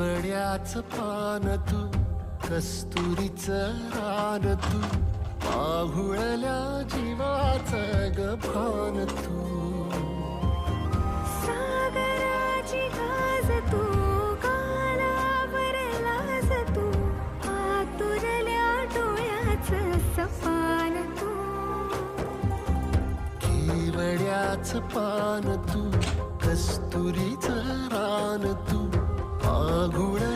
केवड्याच पान तू कस्तुरीच रान तू पाहुळल्या जीवाच गभान तू. सागराची गाज तू गालावर लाज कस्तुरीच रान तू पाघुळ